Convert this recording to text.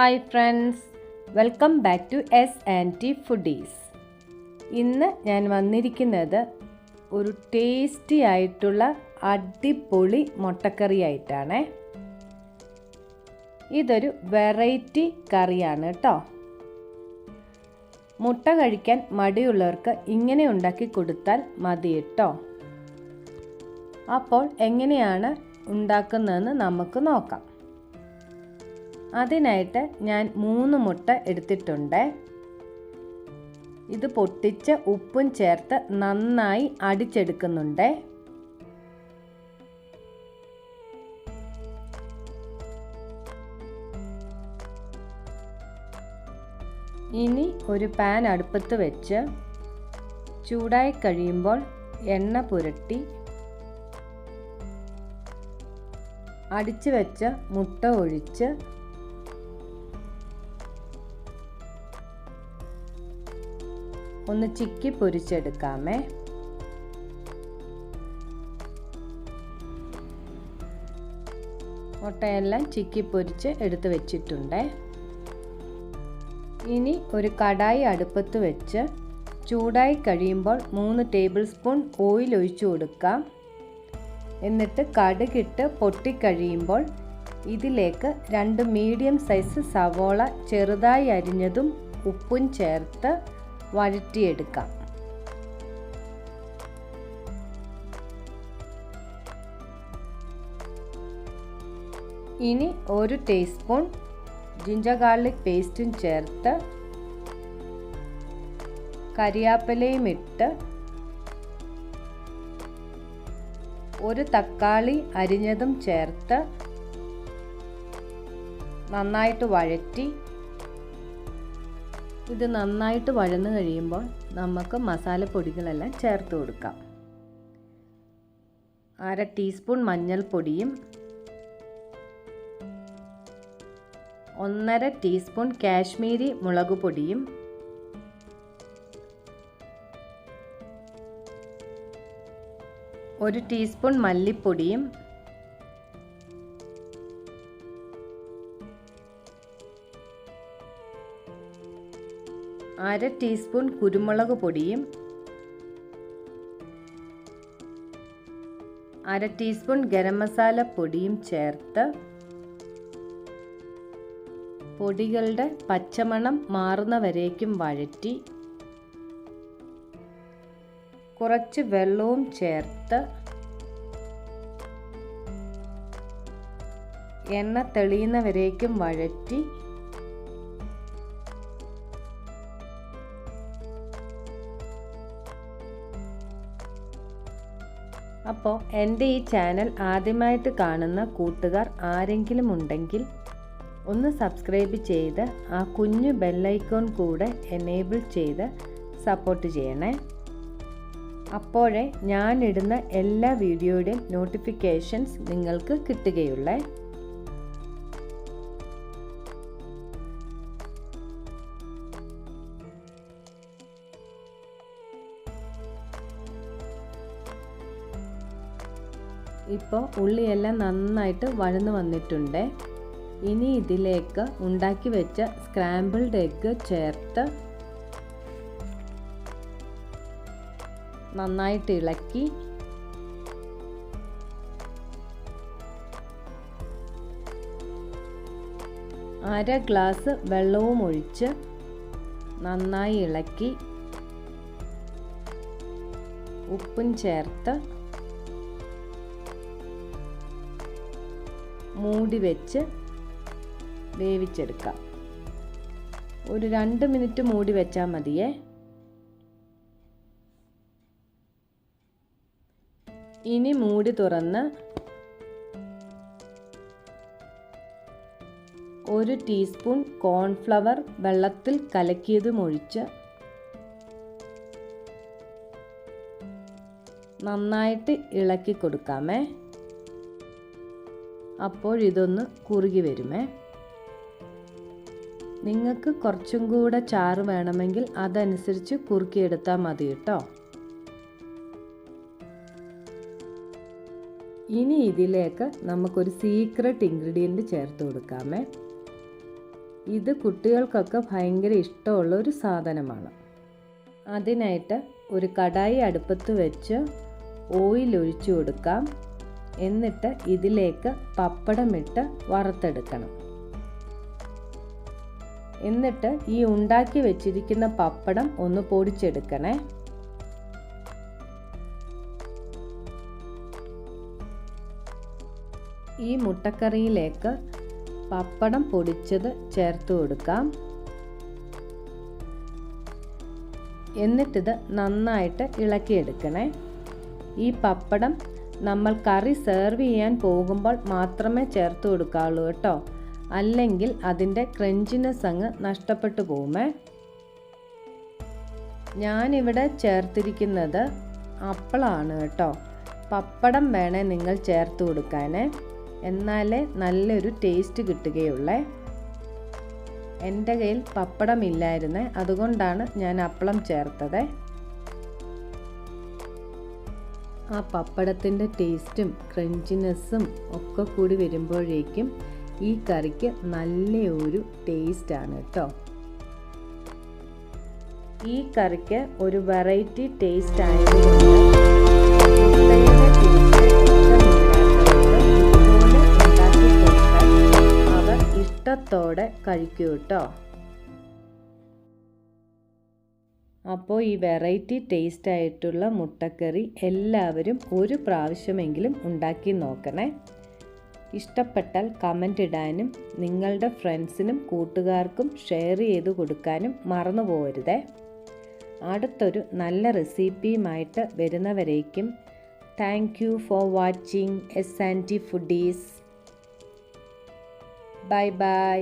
Hi friends. Welcome back to S and T foodies. ഇന്ന് ഞാൻ വന്നിരിക്കുന്നത് ഒരു ടേസ്റ്റി ആയിട്ടുള്ള അടിപൊളി മുട്ടക്കറി ആയിട്ടാണ് ഇതൊരു വെറൈറ്റി കറിയാണ് കേട്ടോ മുട്ട കഴിക്കാൻ മടിയുള്ളവർക്ക് ഇങ്ങനെ ഉണ്ടാക്കി കൊടുത്താൽ മതി കേട്ടോ അപ്പോൾ എങ്ങനെയാണ് ഉണ്ടാക്കുന്നതെന്ന് നമുക്ക് നോക്കാം. അതിനായിട്ട് ഞാൻ മൂന്ന് മുട്ട എടുത്തിട്ടുണ്ട്. ഇത് പൊട്ടിച്ച് ഉപ്പും ചേർത്ത് നന്നായി അടിച്ചെടുക്കുന്നുണ്ട്. ഇനി ഒരു പാൻ അടുപ്പത്ത് വെച്ച് ചൂടായി കഴിയുമ്പോൾ എണ്ണ പുരട്ടി അടിച്ചു വെച്ച മുട്ട ഒഴിച്ച് ഒന്ന് ചിക്കി പൊരിച്ചെടുക്കാമേ. മുട്ടയെല്ലാം ചിക്കി പൊരിച്ച് എടുത്ത് വെച്ചിട്ടുണ്ട്. ഇനി ഒരു കടായി അടുപ്പത്ത് വെച്ച് ചൂടായി കഴിയുമ്പോൾ മൂന്ന് ടേബിൾ സ്പൂൺ ഓയിൽ ഒഴിച്ചു കൊടുക്കാം. എന്നിട്ട് കടുകിട്ട് പൊട്ടിക്കഴിയുമ്പോൾ ഇതിലേക്ക് രണ്ട് മീഡിയം സൈസ് സവോള ചെറുതായി അരിഞ്ഞതും ഉപ്പും ചേർത്ത് വഴറ്റിയെടുക്കാം. ഇനി ഒരു ടീസ്പൂൺ ജിഞ്ചർ ഗാർലിക് പേസ്റ്റും ചേർത്ത് കരിയാപ്പിലയും ഇട്ട് ഒരു തക്കാളി അരിഞ്ഞതും ചേർത്ത് നന്നായിട്ട് വഴറ്റി ഇത് നന്നായിട്ട് വഴന്നു കഴിയുമ്പോൾ നമുക്ക് മസാലപ്പൊടികളെല്ലാം ചേർത്ത് കൊടുക്കാം. അര ടീസ്പൂൺ മഞ്ഞൾപ്പൊടിയും ഒന്നര ടീസ്പൂൺ കാശ്മീരി മുളക് പൊടിയും ഒരു ടീസ്പൂൺ മല്ലിപ്പൊടിയും അര ടീസ്പൂൺ കുരുമുളക് പൊടിയും അര ടീസ്പൂൺ ഗരം മസാല പൊടിയും ചേർത്ത് പൊടികളുടെ പച്ചമണം മാറുന്നവരേക്കും വഴറ്റി കുറച്ച് വെള്ളവും ചേർത്ത് എണ്ണ തെളിയുന്നവരേക്കും വഴറ്റി അപ്പോൾ എന്റെ ഈ ചാനൽ ആദ്യമായിട്ട് കാണുന്ന കൂട്ടുകാർ ആരെങ്കിലും ഉണ്ടെങ്കിൽ ഒന്ന് സബ്സ്ക്രൈബ് ചെയ്ത് ആ കുഞ്ഞു ബെല്ലൈക്കോൺ കൂടെ എനേബിൾ ചെയ്ത് സപ്പോർട്ട് ചെയ്യണേ. അപ്പോഴേ ഞാനിടുന്ന എല്ലാ വീഡിയോയുടെയും നോട്ടിഫിക്കേഷൻസ് നിങ്ങൾക്ക് കിട്ടുകയുള്ളേ. ഇപ്പോൾ ഉള്ളിയെല്ലാം നന്നായിട്ട് വഴന്നു വന്നിട്ടുണ്ട്. ഇനി ഇതിലേക്ക് ഉണ്ടാക്കി വെച്ച സ്ക്രാമ്പിൾഡ് എഗ്ഗ് ചേർത്ത് നന്നായിട്ട് ഇളക്കി. അര ഗ്ലാസ് വെള്ളവും ഒഴിച്ച് നന്നായി ഇളക്കി. ഉപ്പും ചേർത്ത് മൂടി വെച്ച് വേവിച്ചെടുക്കാം. ഒരു രണ്ട് മിനിറ്റ് മൂടി വെച്ചാൽ മതിയേ. ഇനി മൂടി തുറന്ന് ഒരു ടീസ്പൂൺ കോൺഫ്ലവർ വെള്ളത്തിൽ കലക്കിയതും ഒഴിച്ച് നന്നായിട്ട് ഇളക്കി കൊടുക്കാമേ. അപ്പോൾ ഇതൊന്ന് കുറുകി വരുമേ. നിങ്ങൾക്ക് കുറച്ചും കൂടെ ചാറ് വേണമെങ്കിൽ അതനുസരിച്ച് കുറുക്കിയെടുത്താൽ മതി കേട്ടോ. ഇനി ഇതിലേക്ക് നമുക്കൊരു സീക്രട്ട് ഇൻഗ്രീഡിയന്റ് ചേർത്ത് കൊടുക്കാമേ. ഇത് കുട്ടികൾക്കൊക്കെ ഭയങ്കര ഇഷ്ടമുള്ള ഒരു സാധനമാണ്. അതിനായിട്ട് ഒരു കടായി അടുപ്പത്ത് വെച്ച് ഓയിൽ ഒഴിച്ചു കൊടുക്കാം. എന്നിട്ട് ഇതിലേക്ക് പപ്പടമിട്ട് വറുത്തെടുക്കണം. എന്നിട്ട് ഈ ഉണ്ടാക്കി വെച്ചിരിക്കുന്ന പപ്പടം ഒന്ന് പൊടിച്ചെടുക്കണേ. ഈ മുട്ടക്കറിയിലേക്ക് പപ്പടം പൊടിച്ചത് ചേർത്ത് കൊടുക്കാം. എന്നിട്ടിത് നന്നായിട്ട് ഇളക്കിയെടുക്കണേ. ഈ പപ്പടം നമ്മൾ കറി സെർവ് ചെയ്യാൻ പോകുമ്പോൾ മാത്രമേ ചേർത്ത് കൊടുക്കാവുള്ളൂ കേട്ടോ. അല്ലെങ്കിൽ അതിന്റെ ക്രഞ്ചിനെസ് അങ്ങ് നഷ്ടപ്പെട്ടു പോകുമേ. ഞാനിവിടെ ചേർത്തിരിക്കുന്നത് അപ്പളാണ് കേട്ടോ. പപ്പടം വേണേ നിങ്ങൾ ചേർത്ത് കൊടുക്കാനേ. എന്നാലേ നല്ലൊരു ടേസ്റ്റ് കിട്ടുകയുള്ളേ. എന്റെ കയ്യിൽ പപ്പടം ഇല്ലായിരുന്നേ. അതുകൊണ്ടാണ് ഞാൻ അപ്പളം ചേർത്തത്. ആ പപ്പടത്തിന്റെ ടേസ്റ്റും ക്രഞ്ചിനെസ്സും ഒക്കെ കൂടി വരുമ്പോഴേക്കും ഈ കറിക്ക് നല്ല ഒരു ടേസ്റ്റാണ് കേട്ടോ. ഈ കറിക്ക് ഒരു വെറൈറ്റി ടേസ്റ്റ് ആയതുകൊണ്ട് അവർ ഇഷ്ടത്തോടെ കഴിക്കൂ കേട്ടോ. അപ്പോൾ ഈ വെറൈറ്റി ടേസ്റ്റ് ആയിട്ടുള്ള മുട്ടക്കറി എല്ലാവരും ഒരു പ്രാവശ്യമെങ്കിലും ഉണ്ടാക്കി നോക്കണേ. ഇഷ്ടപ്പെട്ടാൽ കമന്റ് ഇടാനും നിങ്ങളുടെ ഫ്രണ്ട്സിനും കൂട്ടുകാർക്കും ഷെയർ ചെയ്ത് കൊടുക്കാനും മറന്നു പോകരുതേ അടുത്തൊരു നല്ല റെസിപ്പിയുമായിട്ട് വരുന്നവരേക്കും thank you for watching S and T foodies bye bye